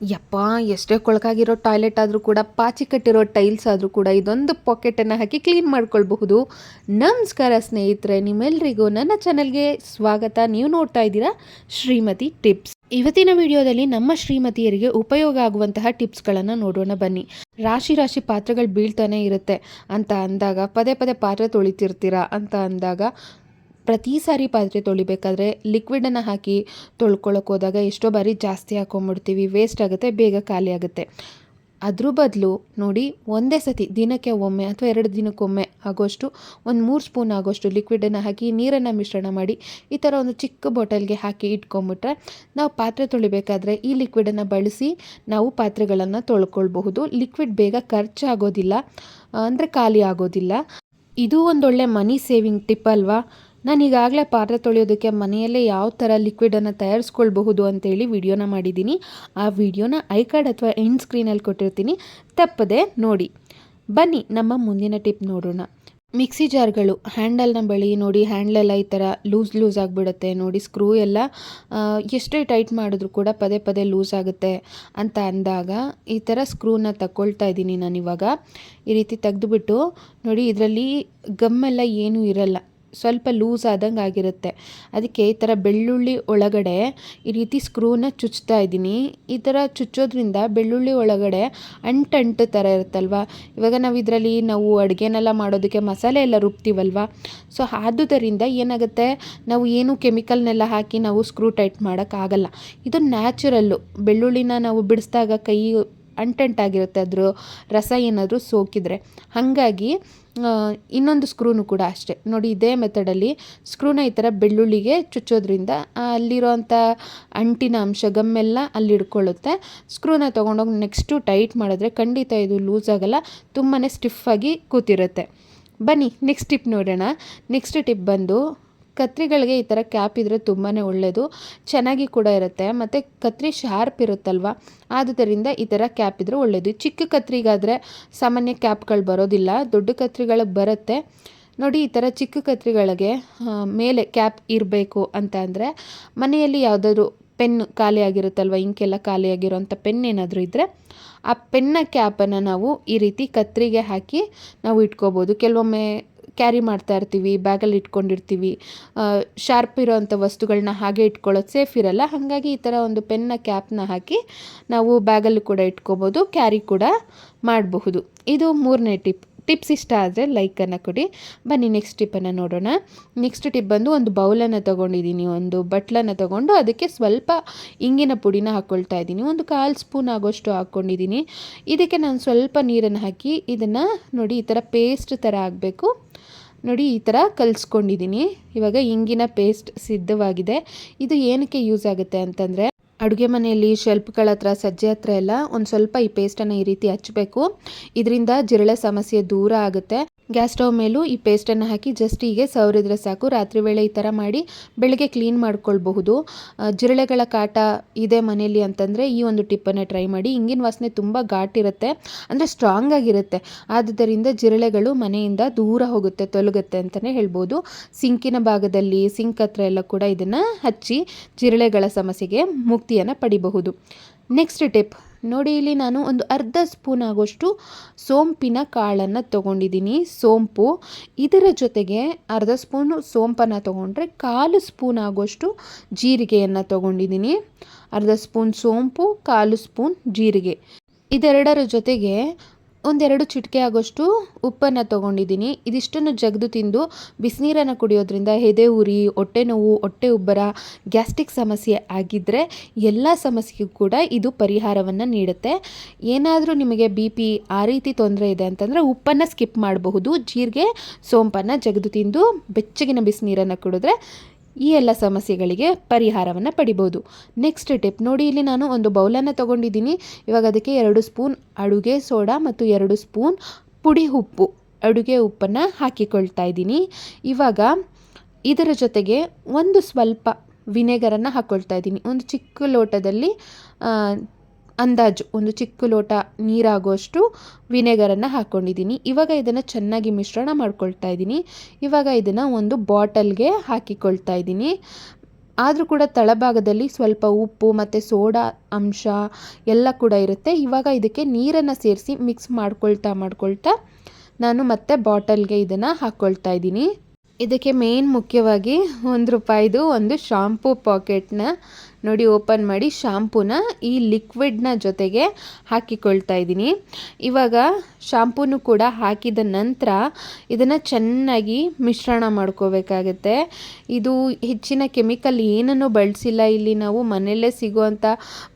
ಯಪ್ಪ, ಎಷ್ಟೇ ಕೊಳಕಾಗಿರೋ ಟಾಯ್ಲೆಟ್ ಆದರೂ ಕೂಡ, ಪಾಚಿ ಕಟ್ಟಿರೋ ಟೈಲ್ಸ್ ಆದರೂ ಕೂಡ ಇದೊಂದು ಪಾಕೆಟನ್ನು ಹಾಕಿ ಕ್ಲೀನ್ ಮಾಡ್ಕೊಳ್ಬಹುದು. ನಮಸ್ಕಾರ ಸ್ನೇಹಿತರೆ ನಿಮ್ಮೆಲ್ಲರಿಗೂ ನನ್ನ ಚಾನಲ್ಗೆ ಸ್ವಾಗತ. ನೀವು ನೋಡ್ತಾ ಇದ್ದೀರಾ ಶ್ರೀಮತಿ ಟಿಪ್ಸ್ ಇವತ್ತಿನ ವಿಡಿಯೋದಲ್ಲಿ ನಮ್ಮ ಶ್ರೀಮತಿಯರಿಗೆ ಉಪಯೋಗ ಆಗುವಂತಹ ಟಿಪ್ಸ್ಗಳನ್ನು ನೋಡೋಣ ಬನ್ನಿ. ರಾಶಿ ರಾಶಿ ಪಾತ್ರೆಗಳು ಬೀಳ್ತಾನೆ ಇರುತ್ತೆ. ಅಂತ ಅಂದಾಗ ಪದೇ ಪದೇ ಪಾತ್ರೆ ತೊಳಿತಿರ್ತೀರಾ ಅಂತ ಅಂದಾಗ ಪ್ರತಿ ಸಾರಿ ಪಾತ್ರೆ ತೊಳಿಬೇಕಾದ್ರೆ ಲಿಕ್ವಿಡನ್ನು ಹಾಕಿ ತೊಳ್ಕೊಳಕ್ಕೆ ಹೋದಾಗ ಎಷ್ಟೋ ಬಾರಿ ಜಾಸ್ತಿ ಹಾಕೊಂಬಿಡ್ತೀವಿ ವೇಸ್ಟ್ ಆಗುತ್ತೆ, ಬೇಗ ಖಾಲಿ ಆಗುತ್ತೆ. ಅದ್ರ ಬದಲು ನೋಡಿ ಒಂದೇ ಸತಿ ದಿನಕ್ಕೆ ಒಮ್ಮೆ ಅಥವಾ ಎರಡು ದಿನಕ್ಕೊಮ್ಮೆ ಆಗೋಷ್ಟು, ಒಂದು ಮೂರು ಸ್ಪೂನ್ ಆಗೋಷ್ಟು ಲಿಕ್ವಿಡನ್ನು ಹಾಕಿ ನೀರನ್ನು ಮಿಶ್ರಣ ಮಾಡಿ ಈ ಥರ ಒಂದು ಚಿಕ್ಕ ಬಾಟಲ್ಗೆ ಹಾಕಿ ಇಟ್ಕೊಂಬಿಟ್ರೆ ನಾವು ಪಾತ್ರೆ ತೊಳಿಬೇಕಾದ್ರೆ ಈ ಲಿಕ್ವಿಡನ್ನು ಬಳಸಿ ನಾವು ಪಾತ್ರೆಗಳನ್ನು ತೊಳ್ಕೊಳ್ಬಹುದು. ಲಿಕ್ವಿಡ್ ಬೇಗ ಖರ್ಚಾಗೋದಿಲ್ಲ ಅಂದರೆ ಖಾಲಿ ಆಗೋದಿಲ್ಲ. ಇದು ಒಂದೊಳ್ಳೆ ಮನಿ ಸೇವಿಂಗ್ ಟಿಪ್ ಅಲ್ವಾ? ನಾನು ಈಗಾಗಲೇ ಪಾತ್ರೆ ತೊಳೆಯೋದಕ್ಕೆ ಮನೆಯಲ್ಲೇ ಯಾವ ಥರ ಲಿಕ್ವಿಡನ್ನು ತಯಾರಿಸ್ಕೊಳ್ಬಹುದು ಅಂತೇಳಿ ವಿಡಿಯೋನ ಮಾಡಿದ್ದೀನಿ. ಆ ವಿಡಿಯೋನ ಐ ಕಾರ್ಡ್ ಅಥವಾ ಎಂಡ್ ಸ್ಕ್ರೀನಲ್ಲಿ ಕೊಟ್ಟಿರ್ತೀನಿ. ತಪ್ಪದೆ ನೋಡಿ. ಬನ್ನಿ, ನಮ್ಮ ಮುಂದಿನ ಟಿಪ್ ನೋಡೋಣ. ಮಿಕ್ಸಿ ಜಾರ್ಗಳು ಹ್ಯಾಂಡಲ್ನ ಬಳಿ ನೋಡಿ ಹ್ಯಾಂಡಲೆಲ್ಲ ಈ ಥರ ಲೂಸ್ ಲೂಸ್ ಆಗಿಬಿಡುತ್ತೆ. ನೋಡಿ ಸ್ಕ್ರೂ ಎಲ್ಲ ಎಷ್ಟೇ ಟೈಟ್ ಮಾಡಿದ್ರು ಕೂಡ ಪದೇ ಪದೇ ಲೂಸ್ ಆಗುತ್ತೆ ಅಂತ ಅಂದಾಗ ಈ ಥರ ಸ್ಕ್ರೂನ ತಗೊಳ್ತಾ ಇದ್ದೀನಿ ನಾನಿವಾಗ ಈ ರೀತಿ ತೆಗೆದುಬಿಟ್ಟು ನೋಡಿ, ಇದರಲ್ಲಿ ಗಮ್ಮೆಲ್ಲ ಏನೂ ಇರಲ್ಲ. ಸ್ವಲ್ಪ ಲೂಸ್ ಆದಂಗೆ ಆಗಿರುತ್ತೆ. ಅದಕ್ಕೆ ಈ ಥರ ಬೆಳ್ಳುಳ್ಳಿ ಒಳಗಡೆ ಈ ರೀತಿ ಸ್ಕ್ರೂನ ಚುಚ್ತಾ ಇದ್ದೀನಿ. ಈ ಥರ ಚುಚ್ಚೋದ್ರಿಂದ ಬೆಳ್ಳುಳ್ಳಿ ಒಳಗಡೆ ಅಂಟಂಟು ಥರ ಇರುತ್ತಲ್ವ? ಇವಾಗ ನಾವು ಇದರಲ್ಲಿ ನಾವು ಅಡುಗೆನೆಲ್ಲ ಮಾಡೋದಕ್ಕೆ ಮಸಾಲೆ ಎಲ್ಲ ರುಬ್ತೀವಲ್ವ? ಸೊ ಆದುದರಿಂದ ಏನಾಗುತ್ತೆ? ನಾವು ಏನು ಕೆಮಿಕಲ್ನೆಲ್ಲ ಹಾಕಿ ನಾವು ಸ್ಕ್ರೂ ಟೈಟ್ ಮಾಡೋಕ್ಕಾಗಲ್ಲ. ಇದು ನ್ಯಾಚುರಲ್ಲು ಬೆಳ್ಳುಳ್ಳಿನ ನಾವು ಬಿಡಿಸಿದಾಗ ಕೈ ಅಂಟಂಟಾಗಿರುತ್ತೆ ಅದ್ರ ರಸ ಏನಾದರೂ ಸೋಕಿದರೆ. ಹಾಗಾಗಿ ಇನ್ನೊಂದು ಸ್ಕ್ರೂನು ಕೂಡ ಅಷ್ಟೆ. ನೋಡಿ, ಇದೇ ಮೆಥಡಲ್ಲಿ ಸ್ಕ್ರೂನ ಈ ಥರ ಬೆಳ್ಳುಳ್ಳಿಗೆ ಚುಚ್ಚೋದ್ರಿಂದ ಅಲ್ಲಿರೋಂಥ ಅಂಟಿನ ಅಂಶ, ಗಮ್ಮೆಲ್ಲ ಅಲ್ಲಿ ಹಿಡ್ಕೊಳ್ಳುತ್ತೆ ಸ್ಕ್ರೂನ ತೊಗೊಂಡೋಗಿ ನೆಕ್ಸ್ಟು ಟೈಟ್ ಮಾಡಿದ್ರೆ ಖಂಡಿತ ಇದು ಲೂಸ್ ಆಗೋಲ್ಲ ತುಂಬಾ ಸ್ಟಿಫಾಗಿ ಕೂತಿರುತ್ತೆ. ಬನ್ನಿ ನೆಕ್ಸ್ಟ್ ಟಿಪ್ ನೋಡೋಣ. ನೆಕ್ಸ್ಟ್ ಟಿಪ್ ಬಂದು ಕತ್ರಿಗಳಿಗೆ ಈ ಥರ ಕ್ಯಾಪ್ ಇದ್ದರೆ ತುಂಬಾ ಒಳ್ಳೆಯದು ಚೆನ್ನಾಗಿ ಕೂಡ ಇರುತ್ತೆ. ಮತ್ತು ಕತ್ರಿ ಶಾರ್ಪ್ ಇರುತ್ತಲ್ವ, ಆದುದರಿಂದ ಈ ಥರ ಕ್ಯಾಪ್ ಇದ್ದರೆ ಒಳ್ಳೆಯದು ಚಿಕ್ಕ ಕತ್ರಿಗಾದರೆ ಸಾಮಾನ್ಯ ಕ್ಯಾಪ್ಗಳು ಬರೋದಿಲ್ಲ, ದೊಡ್ಡ ಕತ್ರಿಗಳಿಗೆ ಬರುತ್ತೆ. ನೋಡಿ, ಈ ಥರ ಚಿಕ್ಕ ಕತ್ರಿಗಳಿಗೆ ಮೇಲೆ ಕ್ಯಾಪ್ ಇರಬೇಕು ಅಂತ ಅಂದರೆ, ಮನೆಯಲ್ಲಿ ಯಾವುದಾದ್ರು ಪೆನ್ ಖಾಲಿಯಾಗಿರುತ್ತಲ್ವ ಇಂಕೆಲ್ಲ ಖಾಲಿಯಾಗಿರೋಂಥ ಪೆನ್ ಏನಾದರೂ ಇದ್ದರೆ ಆ ಪೆನ್ನ ಕ್ಯಾಪನ್ನು ನಾವು ಈ ರೀತಿ ಕತ್ರಿಗೆ ಹಾಕಿ ನಾವು ಇಟ್ಕೋಬೋದು. ಕೆಲವೊಮ್ಮೆ ಕ್ಯಾರಿ ಮಾಡ್ತಾ ಇರ್ತೀವಿ ಬ್ಯಾಗಲ್ಲಿ ಇಟ್ಕೊಂಡಿರ್ತೀವಿ. ಶಾರ್ಪ್ ಇರೋವಂಥ ವಸ್ತುಗಳನ್ನ ಹಾಗೆ ಇಟ್ಕೊಳ್ಳೋದು ಸೇಫ್ ಇರಲ್ಲ. ಹಾಗಾಗಿ ಈ ಥರ ಒಂದು ಪೆನ್ನ ಕ್ಯಾಪ್ನ ಹಾಕಿ ನಾವು ಬ್ಯಾಗಲ್ಲಿ ಕೂಡ ಇಟ್ಕೋಬೋದು ಕ್ಯಾರಿ ಕೂಡ ಮಾಡಬಹುದು. ಇದು ಮೂರನೇ ಟಿಪ್ ಟಿಪ್ಸ್ ಇಷ್ಟ ಆದರೆ ಲೈಕನ್ನು ಕೊಡಿ. ಬನ್ನಿ ನೆಕ್ಸ್ಟ್ ಟಿಪ್ಪನ್ನು ನೋಡೋಣ. ನೆಕ್ಸ್ಟ್ ಟಿಪ್ ಬಂದು ಒಂದು ಬೌಲನ್ನು ತೊಗೊಂಡಿದ್ದೀನಿ, ಒಂದು ಬಟ್ಲನ್ನು ತೊಗೊಂಡು ಅದಕ್ಕೆ ಸ್ವಲ್ಪ ಇಂಗಿನ ಪುಡಿನ ಹಾಕ್ಕೊಳ್ತಾ ಇದ್ದೀನಿ. ಒಂದು ಕಾಲು ಸ್ಪೂನ್ ಆಗೋಷ್ಟು ಹಾಕ್ಕೊಂಡಿದ್ದೀನಿ ಇದಕ್ಕೆ ನಾನು ಸ್ವಲ್ಪ ನೀರನ್ನು ಹಾಕಿ ಇದನ್ನು ನೋಡಿ ಈ ಥರ ಪೇಸ್ಟ್ ಥರ ಆಗಬೇಕು. ನೋಡಿ ಈ ಥರ ಕಲಿಸ್ಕೊಂಡಿದ್ದೀನಿ. ಇವಾಗ ಇಂಗಿನ ಪೇಸ್ಟ್ ಸಿದ್ಧವಾಗಿದೆ. ಇದು ಏನಕ್ಕೆ ಯೂಸ್ ಆಗುತ್ತೆ ಅಂತಂದರೆ ಅಡುಗೆ ಮನೆಯಲ್ಲಿ ಶೆಲ್ಫ್ಗಳ ಹತ್ರ, ಸಜ್ಜೆ ಹತ್ರ ಎಲ್ಲ ಒಂದು ಸ್ವಲ್ಪ ಈ ಪೇಸ್ಟನ್ನು ಈ ರೀತಿ ಹಚ್ಚಬೇಕು ಇದರಿಂದ ಜಿರಳೆ ಸಮಸ್ಯೆ ದೂರ ಆಗುತ್ತೆ. ಗ್ಯಾಸ್ ಸ್ಟವ್ ಮೇಲೂ ಈ ಪೇಸ್ಟನ್ನು ಹಾಕಿ ಜಸ್ಟ್ ಹೀಗೆ ಸವರಿದ್ರೆ ಸಾಕು. ರಾತ್ರಿ ವೇಳೆ ಈ ಥರ ಮಾಡಿ ಬೆಳಗ್ಗೆ ಕ್ಲೀನ್ ಮಾಡ್ಕೊಳ್ಬಹುದು. ಜಿರಳೆಗಳ ಕಾಟ ಇದೆ ಮನೆಯಲ್ಲಿ ಅಂತಂದರೆ ಈ ಒಂದು ಟಿಪ್ಪನ್ನು ಟ್ರೈ ಮಾಡಿ. ಹಿಂಗಿನ ವಾಸನೆ ತುಂಬ ಘಾಟಿರುತ್ತೆ ಅಂದರೆ ಸ್ಟ್ರಾಂಗ್ ಆಗಿರುತ್ತೆ. ಆದ್ದರಿಂದ ಜಿರಳೆಗಳು ಮನೆಯಿಂದ ದೂರ ಹೋಗುತ್ತೆ, ತೊಲಗುತ್ತೆ ಅಂತಲೇ ಹೇಳ್ಬೋದು. ಸಿಂಕಿನ ಭಾಗದಲ್ಲಿ ಸಿಂಕ್ ಹತ್ರ ಎಲ್ಲ ಕೂಡ ಇದನ್ನು ಹಚ್ಚಿ ಜಿರಳೆಗಳ ಸಮಸ್ಯೆಗೆ ಮುಕ್ತಿಯನ್ನು ಪಡಿಬಹುದು. Next tip. ನೋಡಿ, ಇಲ್ಲಿ ನಾನು ಒಂದು ಅರ್ಧ ಸ್ಪೂನ್ ಆಗೋಷ್ಟು ಸೋಂಪಿನ ಕಾಳನ್ನು ತೊಗೊಂಡಿದ್ದೀನಿ. ಸೋಂಪು. ಇದರ ಜೊತೆಗೆ ಅರ್ಧ ಸ್ಪೂನು ಸೋಂಪನ್ನು ತೊಗೊಂಡ್ರೆ ಕಾಲು ಸ್ಪೂನ್ ಆಗೋಷ್ಟು ಜೀರಿಗೆಯನ್ನು ತೊಗೊಂಡಿದ್ದೀನಿ. ಅರ್ಧ ಸ್ಪೂನ್ ಸೋಂಪು, ಕಾಲು ಸ್ಪೂನ್ ಜೀರಿಗೆ. ಇದೆರಡರ ಜೊತೆಗೆ ಒಂದೆರಡು ಚಿಟಿಕೆ ಆಗೋಷ್ಟು ಉಪ್ಪನ್ನು ತೊಗೊಂಡಿದ್ದೀನಿ. ಇದಿಷ್ಟನ್ನು ಜಗ್ದು ತಿಂದು ಬಿಸಿನೀರನ್ನು ಕುಡಿಯೋದ್ರಿಂದ ಎದೆ ಉರಿ, ಹೊಟ್ಟೆ ನೋವು, ಹೊಟ್ಟೆ ಉಬ್ಬರ, ಗ್ಯಾಸ್ಟ್ರಿಕ್ ಸಮಸ್ಯೆ ಆಗಿದ್ದರೆ ಎಲ್ಲ ಸಮಸ್ಯೆಗೂ ಕೂಡ ಇದು ಪರಿಹಾರವನ್ನು ನೀಡುತ್ತೆ. ಏನಾದರೂ ನಿಮಗೆ ಬಿ ಪಿ ಆ ರೀತಿ ತೊಂದರೆ ಇದೆ ಅಂತಂದರೆ ಉಪ್ಪನ್ನು ಸ್ಕಿಪ್ ಮಾಡಬಹುದು. ಜೀರಿಗೆ, ಸೋಂಪನ್ನು ಜಗದು ತಿಂದು ಬೆಚ್ಚಗಿನ ಬಿಸಿನೀರನ್ನು ಕುಡಿದ್ರೆ ಈ ಎಲ್ಲ ಸಮಸ್ಯೆಗಳಿಗೆ ಪರಿಹಾರವನ್ನು ಪಡಿಬೋದು. ನೆಕ್ಸ್ಟ್ ಟಿಪ್ ನೋಡಿ, ಇಲ್ಲಿ ನಾನು ಒಂದು ಬೌಲನ್ನು ತೊಗೊಂಡಿದ್ದೀನಿ. ಇವಾಗ ಅದಕ್ಕೆ ಎರಡು ಸ್ಪೂನ್ ಅಡುಗೆ ಸೋಡಾ ಮತ್ತು ಎರಡು ಸ್ಪೂನ್ ಪುಡಿ ಉಪ್ಪು. ಅಡುಗೆ ಉಪ್ಪನ್ನು ಹಾಕಿಕೊಳ್ತಾ ಇದ್ದೀನಿ. ಇವಾಗ ಇದರ ಜೊತೆಗೆ ಒಂದು ಸ್ವಲ್ಪ ವಿನೆಗರನ್ನು ಹಾಕ್ಕೊಳ್ತಾ ಇದ್ದೀನಿ. ಒಂದು ಚಿಕ್ಕ ಲೋಟದಲ್ಲಿ ಅಂದಾಜು, ಒಂದು ಚಿಕ್ಕ ಲೋಟ ನೀರಾಗುವಷ್ಟು ವಿನೆಗರನ್ನು ಹಾಕ್ಕೊಂಡಿದ್ದೀನಿ ಇವಾಗ ಇದನ್ನು ಚೆನ್ನಾಗಿ ಮಿಶ್ರಣ ಮಾಡ್ಕೊಳ್ತಾ ಇದ್ದೀನಿ. ಇವಾಗ ಇದನ್ನು ಒಂದು ಬಾಟಲ್ಗೆ ಹಾಕಿಕೊಳ್ತಾ ಇದ್ದೀನಿ. ಆದರೂ ಕೂಡ ತಳಭಾಗದಲ್ಲಿ ಸ್ವಲ್ಪ ಉಪ್ಪು ಮತ್ತು ಸೋಡಾ ಅಂಶ ಎಲ್ಲ ಕೂಡ ಇರುತ್ತೆ. ಇವಾಗ ಇದಕ್ಕೆ ನೀರನ್ನು ಸೇರಿಸಿ ಮಿಕ್ಸ್ ಮಾಡ್ಕೊಳ್ತಾ ಮಾಡ್ಕೊಳ್ತಾ ನಾನು ಮತ್ತೆ ಬಾಟಲ್ಗೆ ಇದನ್ನು ಹಾಕ್ಕೊಳ್ತಾ ಇದ್ದೀನಿ. ಇದಕ್ಕೆ ಮೇನ್ ಮುಖ್ಯವಾಗಿ ಒಂದು ರೂಪಾಯಿದು ಒಂದು ಶಾಂಪೂ ಪಾಕೆಟ್ನ ನೋಡಿ ಓಪನ್ ಮಾಡಿ ಶಾಂಪೂನ ಈ ಲಿಕ್ವಿಡ್ನ ಜೊತೆಗೆ ಹಾಕಿಕೊಳ್ತಾ ಇದ್ದೀನಿ. ಇವಾಗ ಶಾಂಪೂನು ಕೂಡ ಹಾಕಿದ ನಂತರ ಇದನ್ನು ಚೆನ್ನಾಗಿ ಮಿಶ್ರಣ ಮಾಡ್ಕೋಬೇಕಾಗತ್ತೆ. ಇದು ಹೆಚ್ಚಿನ ಕೆಮಿಕಲ್ ಏನನ್ನು ಬಳಸಿಲ್ಲ. ಇಲ್ಲಿ ನಾವು ಮನೆಯಲ್ಲೇ ಸಿಗುವಂಥ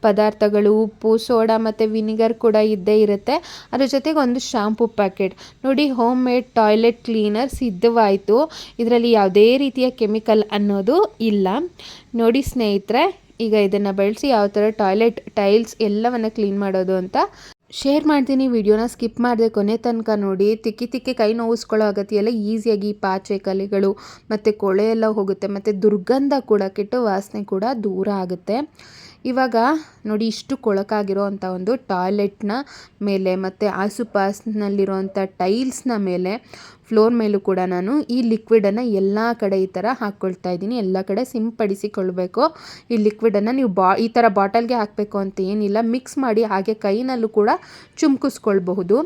ಪದಾರ್ಥಗಳು, ಉಪ್ಪು, ಸೋಡಾ ಮತ್ತು ವಿನಿಗರ್ ಕೂಡ ಇದ್ದೇ ಇರುತ್ತೆ. ಅದ್ರ ಜೊತೆಗೆ ಒಂದು ಶಾಂಪೂ ಪ್ಯಾಕೆಟ್ ನೋಡಿ ಹೋಮ್ ಮೇಡ್ ಟಾಯ್ಲೆಟ್ ಕ್ಲೀನರ್ ಸಿದ್ಧವಾಯಿತು. ಇದರಲ್ಲಿ ಯಾವುದೇ ರೀತಿಯ ಕೆಮಿಕಲ್ ಅನ್ನೋದು ಇಲ್ಲ. ನೋಡಿ ಸ್ನೇಹಿತರೆ, ಈಗ ಇದನ್ನು ಬಳಸಿ ಯಾವ ಥರ ಟಾಯ್ಲೆಟ್ ಟೈಲ್ಸ್ ಎಲ್ಲವನ್ನು ಕ್ಲೀನ್ ಮಾಡೋದು ಅಂತ ಶೇರ್ ಮಾಡ್ತೀನಿ. ವಿಡಿಯೋನ ಸ್ಕಿಪ್ ಮಾಡಿದೆ ಕೊನೆ ತನಕ ನೋಡಿ. ತಿಕ್ಕಿ ತಿಕ್ಕಿ ಕೈ ನೋವಿಸ್ಕೊಳ್ಳೋ ಎಲ್ಲ ಈಸಿಯಾಗಿ ಪಾಚೆ ಕಲೆಗಳು ಮತ್ತು ಕೊಳೆ ಎಲ್ಲ ಹೋಗುತ್ತೆ. ಮತ್ತು ದುರ್ಗಂಧ ಕೂಡ, ಕೆಟ್ಟು ವಾಸನೆ ಕೂಡ ದೂರ ಆಗುತ್ತೆ. ಇವಾಗ ನೋಡಿ ಇಷ್ಟು ಕೊಳಕಾಗಿರೋ ಅಂಥ ಒಂದು ಟಾಯ್ಲೆಟ್ನ ಮೇಲೆ ಮತ್ತು ಆಸುಪಾಸಿನಲ್ಲಿರುವಂಥ ಟೈಲ್ಸ್ನ ಮೇಲೆ ಫ್ಲೋರ್ ಮೇಲೂ ಕೂಡ ನಾನು ಈ ಲಿಕ್ವಿಡನ್ನು ಎಲ್ಲ ಕಡೆ ಈ ಥರ ಹಾಕ್ಕೊಳ್ತಾ ಇದ್ದೀನಿ. ಎಲ್ಲ ಕಡೆ ಸಿಂಪಡಿಸಿಕೊಳ್ಬೇಕು ಈ ಲಿಕ್ವಿಡನ್ನು ನೀವು ಬಾ ಈ ಥರ ಬಾಟಲ್ಗೆ ಹಾಕಬೇಕು ಅಂತ ಏನಿಲ್ಲ. ಮಿಕ್ಸ್ ಮಾಡಿ ಹಾಗೆ ಕೈನಲ್ಲೂ ಕೂಡ ಚುಮ್ಕಿಸ್ಕೊಳ್ಬಹುದು.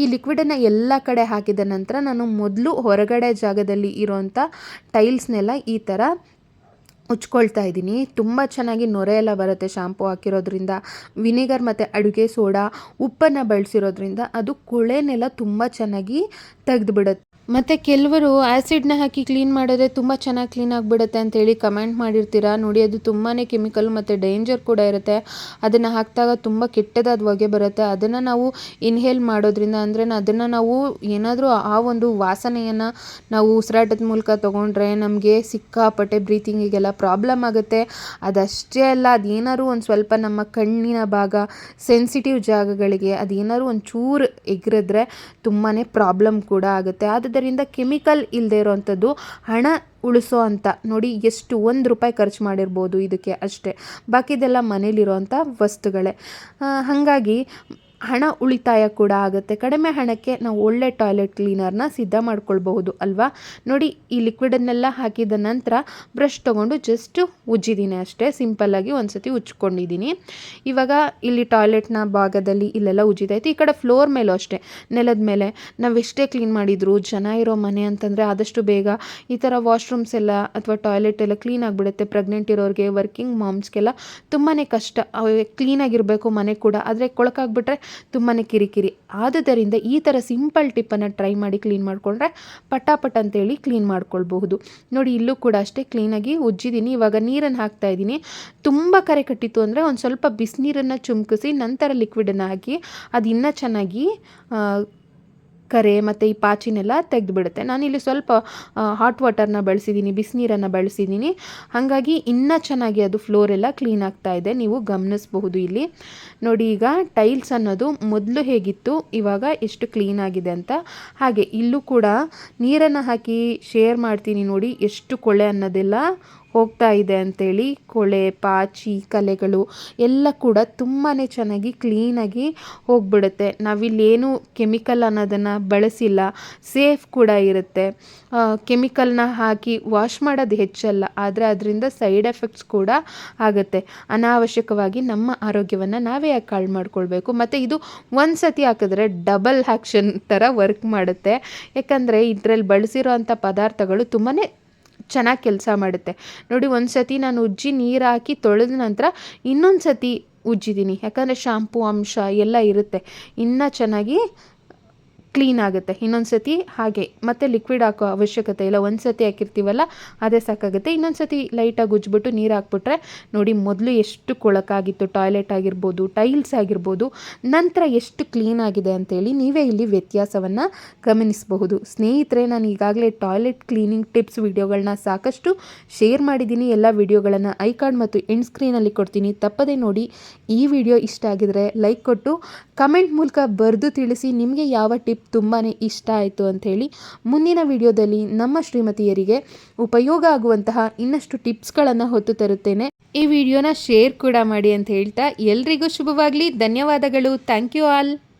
ಈ ಲಿಕ್ವಿಡನ್ನು ಎಲ್ಲ ಕಡೆ ಹಾಕಿದ ನಂತರ ನಾನು ಮೊದಲು ಹೊರಗಡೆ ಜಾಗದಲ್ಲಿ ಇರೋಂಥ ಟೈಲ್ಸ್ನೆಲ್ಲ ಈ ಥರ ಉಚ್ಕೊಳ್ತಾ ಇದ್ದೀನಿ. ತುಂಬ ಚೆನ್ನಾಗಿ ನೊರೆ ಎಲ್ಲ ಬರುತ್ತೆ ಶಾಂಪು ಹಾಕಿರೋದ್ರಿಂದ. ವಿನೆಗರ್ ಮತ್ತು ಅಡುಗೆ ಸೋಡಾ ಉಪ್ಪನ್ನು ಬಳಸಿರೋದ್ರಿಂದ ಅದು ಕೊಳೆನೆಲ್ಲ ತುಂಬ ಚೆನ್ನಾಗಿ ತೆಗೆದುಬಿಡುತ್ತೆ. ಮತ್ತು ಕೆಲವರು ಆ್ಯಸಿಡ್ನ ಹಾಕಿ ಕ್ಲೀನ್ ಮಾಡಿದ್ರೆ ತುಂಬ ಚೆನ್ನಾಗಿ ಕ್ಲೀನ್ ಆಗಿಬಿಡುತ್ತೆ ಅಂತೇಳಿ ಕಮೆಂಟ್ ಮಾಡಿರ್ತೀರಾ? ನೋಡಿ, ಅದು ತುಂಬಾ ಕೆಮಿಕಲ್ ಮತ್ತು ಡೇಂಜರ್ ಕೂಡ ಇರುತ್ತೆ. ಅದನ್ನು ಹಾಕಿದಾಗ ತುಂಬ ಕೆಟ್ಟದಾದ ಹೊಗೆ ಬರುತ್ತೆ. ಅದನ್ನು ನಾವು ಇನ್ಹೇಲ್ ಮಾಡೋದ್ರಿಂದ ಅಂದರೆ ಅದನ್ನು ನಾವು ಏನಾದರೂ ಆ ಒಂದು ವಾಸನೆಯನ್ನು ನಾವು ಉಸಿರಾಟದ ಮೂಲಕ ತೊಗೊಂಡ್ರೆ ನಮಗೆ ಸಿಕ್ಕಾಪಟ್ಟೆ ಬ್ರೀತಿಂಗಿಗೆಲ್ಲ ಪ್ರಾಬ್ಲಮ್ ಆಗುತ್ತೆ. ಅದಷ್ಟೇ ಅಲ್ಲ, ಅದೇನಾದ್ರು ಒಂದು ಸ್ವಲ್ಪ ನಮ್ಮ ಕಣ್ಣಿನ ಭಾಗ ಸೆನ್ಸಿಟಿವ್ ಜಾಗಗಳಿಗೆ ಅದೇನಾದ್ರು ಒಂದು ಚೂರು ಎಗರಿದ್ರೆ ತುಂಬಾ ಪ್ರಾಬ್ಲಮ್ ಕೂಡ ಆಗುತ್ತೆ. ಆದ್ದರಿಂದ ಕೆಮಿಕಲ್ ಇಲ್ಲದೆ ಇರೋವಂಥದ್ದು ಹಣ ಉಳಿಸೋ ಅಂತ ನೋಡಿ ಎಷ್ಟು ಒಂದು ರೂಪಾಯಿ ಖರ್ಚು ಮಾಡಿರ್ಬೋದು ಇದಕ್ಕೆ ಅಷ್ಟೇ. ಬಾಕಿದೆಲ್ಲ ಮನೇಲಿರೋವಂಥ ವಸ್ತುಗಳೇ. ಹಾಗಾಗಿ ಹಣ ಉಳಿತಾಯ ಕೂಡ ಆಗುತ್ತೆ. ಕಡಿಮೆ ಹಣಕ್ಕೆ ನಾವು ಒಳ್ಳೆ ಟಾಯ್ಲೆಟ್ ಕ್ಲೀನರ್ನ ಸಿದ್ಧ ಮಾಡ್ಕೊಳ್ಬಹುದು ಅಲ್ವಾ? ನೋಡಿ, ಈ ಲಿಕ್ವಿಡನ್ನೆಲ್ಲ ಹಾಕಿದ ನಂತರ ಬ್ರಷ್ ತೊಗೊಂಡು ಜಸ್ಟ್ ಉಜ್ಜಿದ್ದೀನಿ ಅಷ್ಟೇ. ಸಿಂಪಲ್ಲಾಗಿ ಒಂದು ಸತಿ ಉಜ್ಕೊಂಡಿದ್ದೀನಿ ಇವಾಗ ಇಲ್ಲಿ ಟಾಯ್ಲೆಟ್ನ ಭಾಗದಲ್ಲಿ ಇಲ್ಲೆಲ್ಲ ಉಜ್ಜಿದಾಯ್ತು ಈ ಕಡೆ ಫ್ಲೋರ್ ಮೇಲೂ ಅಷ್ಟೇ. ನೆಲದ ಮೇಲೆ ನಾವು ಎಷ್ಟೇ ಕ್ಲೀನ್ ಮಾಡಿದ್ರು, ಜನ ಇರೋ ಮನೆ ಅಂತಂದರೆ ಆದಷ್ಟು ಬೇಗ ಈ ಥರ ವಾಶ್ರೂಮ್ಸ್ ಎಲ್ಲ ಅಥವಾ ಟಾಯ್ಲೆಟ್ ಎಲ್ಲ ಕ್ಲೀನ್ ಆಗಿಬಿಡುತ್ತೆ. ಪ್ರೆಗ್ನೆಂಟ್ ಇರೋರಿಗೆ, ವರ್ಕಿಂಗ್ ಮಾಮ್ಸ್ಗೆಲ್ಲ ತುಂಬಾ ಕಷ್ಟ. ಕ್ಲೀನಾಗಿರಬೇಕು ಮನೆ ಕೂಡ. ಆದರೆ ಕೊಳಕಾಗ್ಬಿಟ್ರೆ ತುಂಬಾ ಕಿರಿಕಿರಿ. ಆದುದರಿಂದ ಈ ಥರ ಸಿಂಪಲ್ ಟಿಪ್ಪನ್ನು ಟ್ರೈ ಮಾಡಿ ಕ್ಲೀನ್ ಮಾಡಿಕೊಂಡ್ರೆ ಪಟಾಪಟ್ ಅಂತೇಳಿ ಕ್ಲೀನ್ ಮಾಡ್ಕೊಳ್ಬಹುದು. ನೋಡಿ, ಇಲ್ಲೂ ಕೂಡ ಅಷ್ಟೇ ಕ್ಲೀನಾಗಿ ಉಜ್ಜಿದ್ದೀನಿ ಇವಾಗ ನೀರನ್ನು ಹಾಕ್ತಾ ಇದ್ದೀನಿ. ತುಂಬ ಕರೆ ಕಟ್ಟಿತ್ತು ಅಂದರೆ ಒಂದು ಸ್ವಲ್ಪ ಬಿಸಿನೀರನ್ನು ಚುಮ್ಕಿಸಿ ನಂತರ ಲಿಕ್ವಿಡನ್ನು ಹಾಕಿ ಅದು ಇನ್ನೂ ಚೆನ್ನಾಗಿ ಕರೆ ಮತ್ತು ಈ ಪಾಚಿನೆಲ್ಲ ತೆಗೆದುಬಿಡುತ್ತೆ. ನಾನಿಲ್ಲಿ ಸ್ವಲ್ಪ ಹಾಟ್ ವಾಟರ್ನ ಬಳಸಿದ್ದೀನಿ ಬಿಸಿನೀರನ್ನು ಬಳಸಿದ್ದೀನಿ ಹಾಗಾಗಿ ಇನ್ನೂ ಚೆನ್ನಾಗಿ ಅದು ಫ್ಲೋರೆಲ್ಲ ಕ್ಲೀನ್ ಆಗ್ತಾ ಇದೆ. ನೀವು ಗಮನಿಸಬಹುದು ಇಲ್ಲಿ. ನೋಡಿ ಈಗ ಟೈಲ್ಸ್ ಅನ್ನೋದು ಮೊದಲು ಹೇಗಿತ್ತು, ಇವಾಗ ಎಷ್ಟು ಕ್ಲೀನ್ ಆಗಿದೆ ಅಂತ. ಹಾಗೆ ಇಲ್ಲೂ ಕೂಡ ನೀರನ್ನು ಹಾಕಿ ಶೇರ್ ಮಾಡ್ತೀನಿ ನೋಡಿ ಎಷ್ಟು ಕೊಳೆ ಅನ್ನೋದೆಲ್ಲ. ಹೋಗ್ತಾ ಇದೆ ಅಂತೇಳಿ ಕೊಳೆ, ಪಾಚಿ, ಕಲೆಗಳು ಎಲ್ಲ ಕೂಡ ತುಂಬಾ ಚೆನ್ನಾಗಿ ಕ್ಲೀನಾಗಿ ಹೋಗ್ಬಿಡುತ್ತೆ. ನಾವಿಲ್ಲೇನು ಕೆಮಿಕಲ್ ಅನ್ನೋದನ್ನು ಬಳಸಿಲ್ಲ. ಸೇಫ್ ಕೂಡ ಇರುತ್ತೆ. ಕೆಮಿಕಲ್ನ ಹಾಕಿ ವಾಶ್ ಮಾಡೋದು ಹೆಚ್ಚಲ್ಲ. ಆದರೆ ಅದರಿಂದ ಸೈಡ್ ಎಫೆಕ್ಟ್ಸ್ ಕೂಡ ಆಗುತ್ತೆ. ಅನಾವಶ್ಯಕವಾಗಿ ನಮ್ಮ ಆರೋಗ್ಯವನ್ನು ನಾವೇ ಯಾಕೆ ಕಾಳು ಮಾಡ್ಕೊಳ್ಬೇಕು. ಮತ್ತು ಇದು ಒಂದು ಸತಿ ಹಾಕಿದ್ರೆ ಡಬಲ್ ಆ್ಯಕ್ಷನ್ ಥರ ವರ್ಕ್ ಮಾಡುತ್ತೆ. ಯಾಕಂದರೆ ಇದರಲ್ಲಿ ಬಳಸಿರೋ ಅಂಥ ಪದಾರ್ಥಗಳು ತುಂಬಾ ಚೆನ್ನಾಗಿ ಕೆಲಸ ಮಾಡುತ್ತೆ. ನೋಡಿ ಒಂದು ಸತಿ ನಾನು ಉಜ್ಜಿ ನೀರು ಹಾಕಿ ತೊಳೆದ ನಂತರ ಇನ್ನೊಂದು ಸತಿ ಉಜ್ಜಿದ್ದೀನಿ ಯಾಕಂದರೆ ಶಾಂಪು ಅಂಶ ಎಲ್ಲ ಇರುತ್ತೆ. ಇನ್ನೂ ಚೆನ್ನಾಗಿ ಕ್ಲೀನ್ ಆಗುತ್ತೆ. ಇನ್ನೊಂದು ಸತಿ ಹಾಗೆ ಮತ್ತೆ ಲಿಕ್ವಿಡ್ ಹಾಕೋ ಅವಶ್ಯಕತೆ ಇಲ್ಲ. ಒಂದು ಸತಿ ಹಾಕಿರ್ತೀವಲ್ಲ, ಅದೇ ಸಾಕಾಗುತ್ತೆ. ಇನ್ನೊಂದು ಸತಿ ಲೈಟಾಗಿ ಉಜ್ಜಿಬಿಟ್ಟು ನೀರು ಹಾಕ್ಬಿಟ್ರೆ ನೋಡಿ ಮೊದಲು ಎಷ್ಟು ಕೊಳಕಾಗಿತ್ತು. ಟಾಯ್ಲೆಟ್ ಆಗಿರ್ಬೋದು ಟೈಲ್ಸ್ ಆಗಿರ್ಬೋದು, ನಂತರ ಎಷ್ಟು ಕ್ಲೀನ್ ಆಗಿದೆ ಅಂತೇಳಿ ನೀವೇ ಇಲ್ಲಿ ವ್ಯತ್ಯಾಸವನ್ನು ಗಮನಿಸಬಹುದು. ಸ್ನೇಹಿತರೆ, ನಾನು ಈಗಾಗಲೇ ಟಾಯ್ಲೆಟ್ ಕ್ಲೀನಿಂಗ್ ಟಿಪ್ಸ್ ವಿಡಿಯೋಗಳನ್ನ ಸಾಕಷ್ಟು ಶೇರ್ ಮಾಡಿದ್ದೀನಿ. ಎಲ್ಲ ವಿಡಿಯೋಗಳನ್ನು ಐ ಕಾರ್ಡ್ ಮತ್ತು ಎಂಡ್ ಸ್ಕ್ರೀನಲ್ಲಿ ಕೊಡ್ತೀನಿ. ತಪ್ಪದೇ ನೋಡಿ ಈ ವಿಡಿಯೋ ಇಷ್ಟ ಆಗಿದರೆ ಲೈಕ್ ಕೊಟ್ಟು ಕಮೆಂಟ್ ಮೂಲಕ ಬರೆದು ತಿಳಿಸಿ ನಿಮಗೆ ಯಾವ ಟಿಪ್ ತುಂಬಾ ಇಷ್ಟ ಆಯಿತು ಅಂಥೇಳಿ ಮುಂದಿನ ವಿಡಿಯೋದಲ್ಲಿ ನಮ್ಮ ಶ್ರೀಮತಿಯರಿಗೆ ಉಪಯೋಗ ಆಗುವಂತಹ ಇನ್ನಷ್ಟು ಟಿಪ್ಸ್ಗಳನ್ನು ಹೊತ್ತು ತರುತ್ತೇನೆ. ಈ ವಿಡಿಯೋನ ಶೇರ್ ಕೂಡ ಮಾಡಿ ಅಂತ ಹೇಳ್ತಾ ಎಲ್ರಿಗೂ ಶುಭವಾಗಲಿ. ಧನ್ಯವಾದಗಳು. Thank you all.